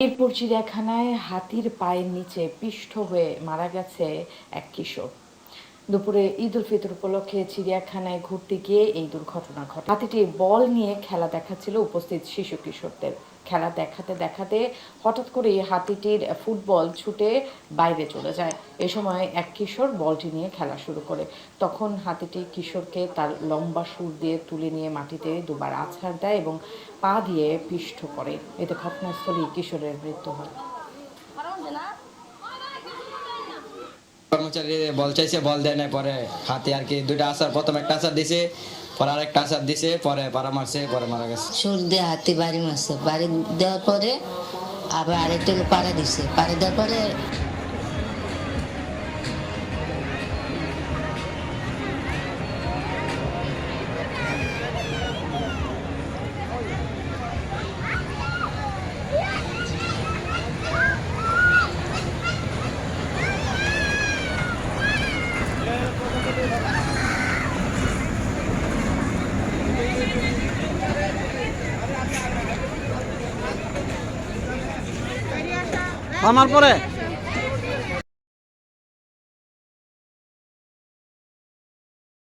এরপর চিড়িয়াখানায় হাতির পায়ের নিচে পিষ্ট হয়ে মারা গেছে এক কিশোর। দুপুরে ঈদ উল ফিতর উপলক্ষে চিড়িয়াখানায় ঘুরতে গিয়ে এই দুর্ঘটনা ঘটে। হাতিটি বল নিয়ে খেলা দেখাচ্ছিল উপস্থিত শিশু কিশোরদের। খেলা দেখাতে দেখাতে হঠাৎ করে হাতিটির ফুটবল ছুটে বাইরে চলে যায়। এ সময় এক কিশোর বলটি নিয়ে খেলা শুরু করে। তখন হাতিটি কিশোরকে তার লম্বা সুর দিয়ে তুলে নিয়ে মাটিতে দুবার আছাড় দেয় এবং পা দিয়ে পিষ্ট করে। এতে ঘটনাস্থলেই কিশোরের মৃত্যু হয়। কর্মচারী বল চাইছে, বল দেয় না পরে হাতে আর কি দুইটা আসার প্রথম একটা আসার দিছে, পরে আরেকটা আসার দিছে, পরে পারা মারছে, পরে মারা গেছে। সুর দিয়ে হাতি বাড়ি মারছে, বাড়ি দেওয়ার পরে আবার আরেকটা পাড়া দিছে, পাড়া দেওয়ার পরে আমার পরে?